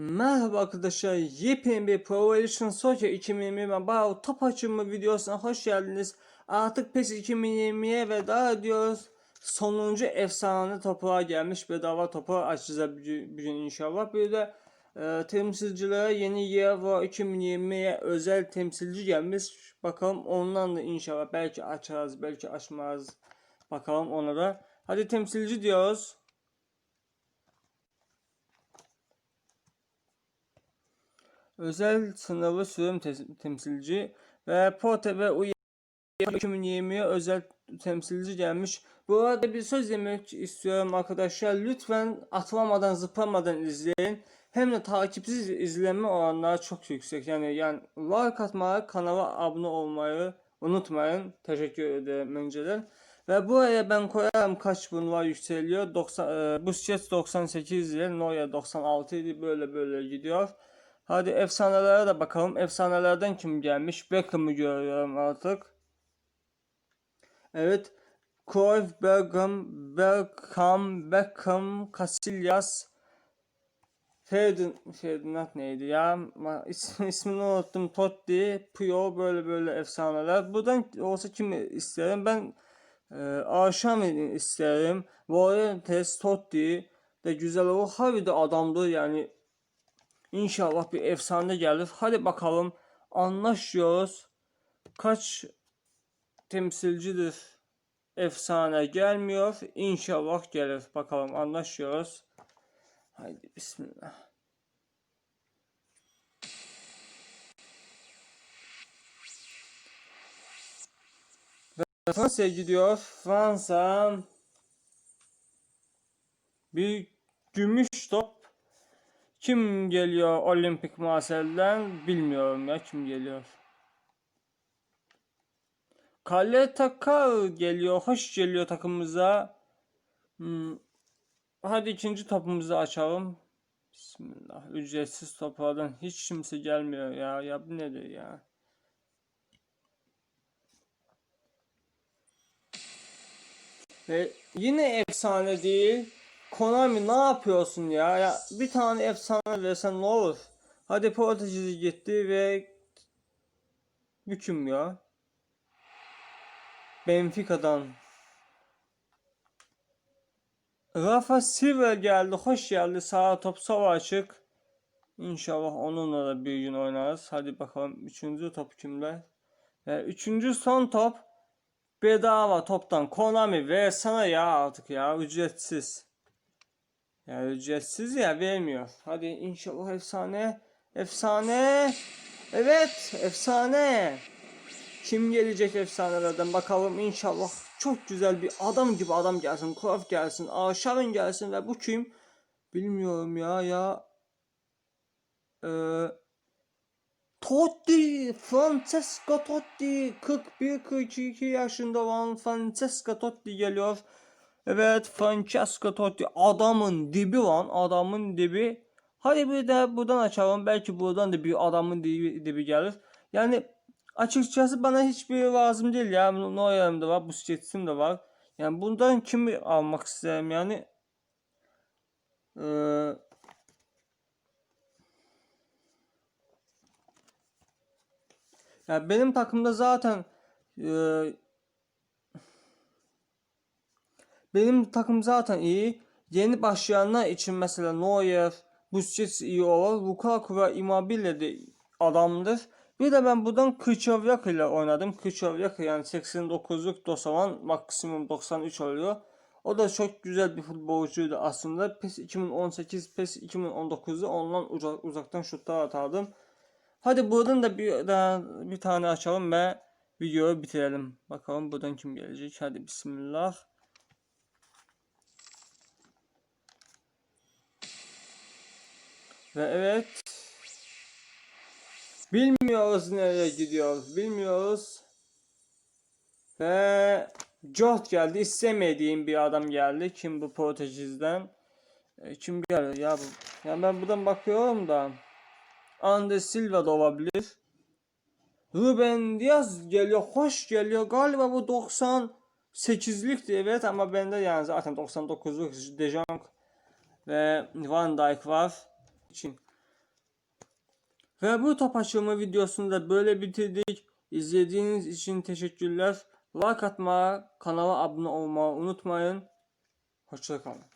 Merhaba arkadaşlar, yepyeni bir Pro Evolution Soccer 2020 Bağ top açımı videosuna hoş geldiniz. Artık PES 2020'ye veda ediyoruz. Sonuncu efsane topuğa gelmiş bedava topu açacağız bir gün inşallah. Bir de e, temsilcilere yeni Euro 2020'ye özel temsilci gelmiş. Bakalım ondan da inşallah belki açarız, belki açmaz. Bakalım ona da. Hadi temsilci diyoruz. Özel sınavı sürüm te- temsilci ve Porte ve UYA 2020'ye özel temsilci gelmiş. Bu arada bir söz demek istiyorum arkadaşlar. Lütfen atlamadan zıplamadan izleyin. Hem de takipsiz izlenme oranları çok yüksek. Yani yani like atmayı, kanala abone olmayı unutmayın. Teşekkür ederim önceden. Ve buraya ben koyarım kaç bunlar yükseliyor. 90, e, Busquets 98 ile Neuer 96 idi. Böyle böyle gidiyor. Hadi efsanelere de bakalım. Efsanelerden kim gelmiş? Beckham'ı görüyorum artık. Evet. Cruyff, Bergam, Bergkamp, Beckham, Casillas, Ferdinand, Ferdinand neydi ya? İsmi, ismini unuttum. Totti, Puyol böyle böyle efsaneler. Buradan olsa kim isterim? Ben e, Arşamin'i isterim. Volentes, Totti de güzel olur. Harbi de adamdır yani. İnşallah bir efsane gelir. Hadi bakalım anlaşıyoruz. Kaç temsilcidir efsane gelmiyor. İnşallah gelir. Bakalım anlaşıyoruz. Haydi bismillah. Fransa'ya gidiyor. Fransa bir gümüş top kim geliyor Olimpik Marsel'den bilmiyorum ya kim geliyor. Kale Takar geliyor. Hoş geliyor takımımıza. Hmm. Hadi ikinci topumuzu açalım. Bismillah. Ücretsiz toplardan hiç kimse gelmiyor ya. Ya bu nedir ya? Ve yine efsane değil. Konami ne yapıyorsun ya? Ya bir tane efsane versen ne olur? Hadi Portekiz'e gitti ve büküm ya. Benfica'dan. Rafa Silva geldi. Hoş geldi. Sağ top sava açık. İnşallah onunla da bir gün oynarız. Hadi bakalım. Üçüncü top kimde? Ve üçüncü son top. Bedava toptan Konami ve sana ya artık ya ücretsiz. Ya ücretsiz ya vermiyor. Hadi inşallah efsane. Efsane. Evet efsane. Kim gelecek efsanelerden bakalım inşallah. Çok güzel bir adam gibi adam gelsin. Cruyff gelsin. Aşavin gelsin ve bu kim? Bilmiyorum ya ya. Ee, Totti. Francesco Totti. 41-42 yaşında olan Francesco Totti geliyor. Evet Francesco Totti adamın dibi lan adamın dibi. Hadi bir de buradan açalım belki buradan da bir adamın dibi, dibi gelir. Yani açıkçası bana hiçbir lazım değil ya. Neuer'im de var, Busquets'im de var. Yani bundan kimi almak isterim yani. Ee, ya benim takımda zaten e, Benim takım zaten iyi. Yeni başlayanlar için mesela Neuer, Busquets iyi olur. Lukaku ve Immobile de adamdır. Bir de ben buradan Krychowiak ile oynadım. Krychowiak yani 89'luk dosavan maksimum 93 oluyor. O da çok güzel bir futbolcuydu aslında. PES 2018, PES 2019'da ondan uzak, uzaktan şutlar atardım. Hadi buradan da bir daha bir tane açalım ve videoyu bitirelim. Bakalım buradan kim gelecek. Hadi bismillah. Ve evet. Bilmiyoruz nereye gidiyoruz. Bilmiyoruz. Ve George geldi. İstemediğim bir adam geldi. Kim bu Portekiz'den? E, kim geldi ya bu? Yani ben buradan bakıyorum da. Andes Silva da olabilir. Ruben Diaz geliyor. Hoş geliyor. Galiba bu 98'likti evet ama bende yani zaten 99'luk De Jong ve Van Dijk var için. Ve bu top açılma videosunu da böyle bitirdik. İzlediğiniz için teşekkürler. Like atmayı, kanala abone olmayı unutmayın. Hoşçakalın.